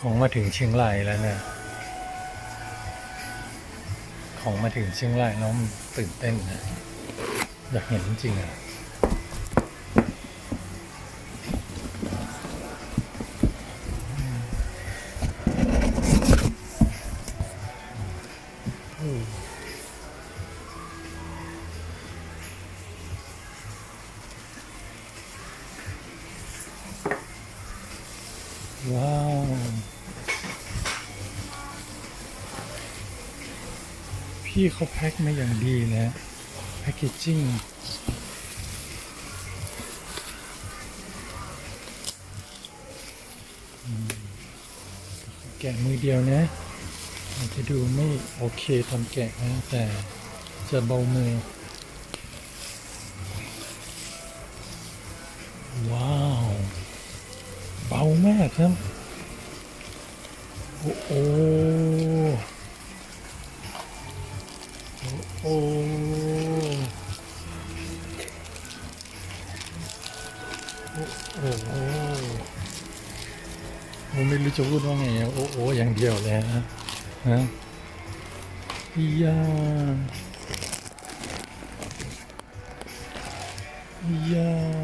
ของมาถึงเชียงรายแล้วเนี่ยของมาถึงเชียงรายแล้วมันตื่นเต้นนะอยากเห็นจริงอะ ว้าว พี่เขาแพ็คมาอย่างดีนะแพ็กเกจจิ้งแกะมือเดียวนะอาจจะดูไม่โอเคตอนแกะนะ แต่จะเบามือ ว้าว เบามากครับ โอ้โหโอ้โหโอ้โหไม่รู้จะพูดว่าไง โอ้โหอย่างเดียวเลยฮะฮะอียาอียา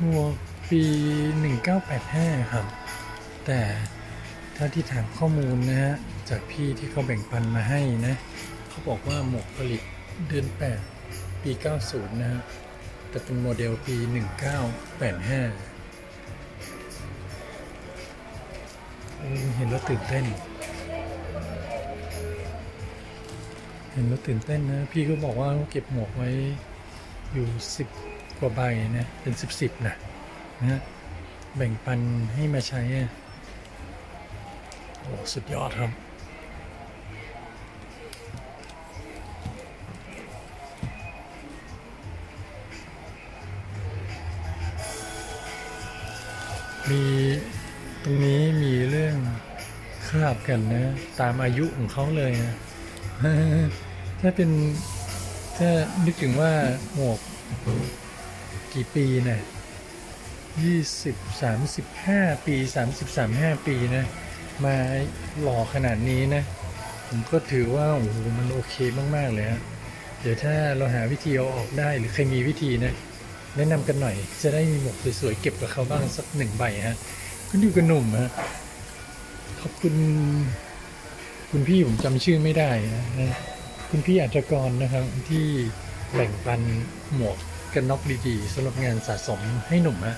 หมวกปี 1985 ครับ แต่เท่าที่ถามข้อมูลนะฮะ จากพี่ที่เขาแบ่งปันมาให้นะ เขาบอกว่าหมวกผลิตเดือน 8 ปี 90 นะฮะ แต่เป็นโมเดลปี 1985โอ้เห็นแล้วตื่นเต้น เห็นแล้วตื่นเต้นนะ พี่ก็บอกว่าเขาเก็บหมวกไว้อยู่สิบ กว่าใบนะเป็นสิบสิบนะนะแบ่งปันให้มาใช้อะโอ้สุดยอดครับมีตรงนี้มีเรื่องคราบกันนะ ตามอายุของเขาเลยนะถ้าเป็น ถ้านึกถึงว่าหมวก กี่ปีนะยี่สิบสามสิบห้าปีสามสิบสามห้าปีนะ มาหล่อขนาดนี้นะ ผมก็ถือว่าโอ้โหมันโอเคมาก ๆ เลยฮะเดี๋ยวถ้าเราหาวิธีเอาออกได้หรือใครมีวิธีนะ แนะนำกันหน่อย จะได้มีหมวกสวยๆเก็บกับเขาบ้างสักหนึ่งใบฮะคุณอยู่กับหนุ่มฮะขอบคุณ คุณพี่ผมจำชื่อไม่ได้นะนะคุณพี่อัจกรนะครับที่แบ่งปันหมวก กันน็อกดีๆสำหรับงานสะสมให้หนุ่มฮะ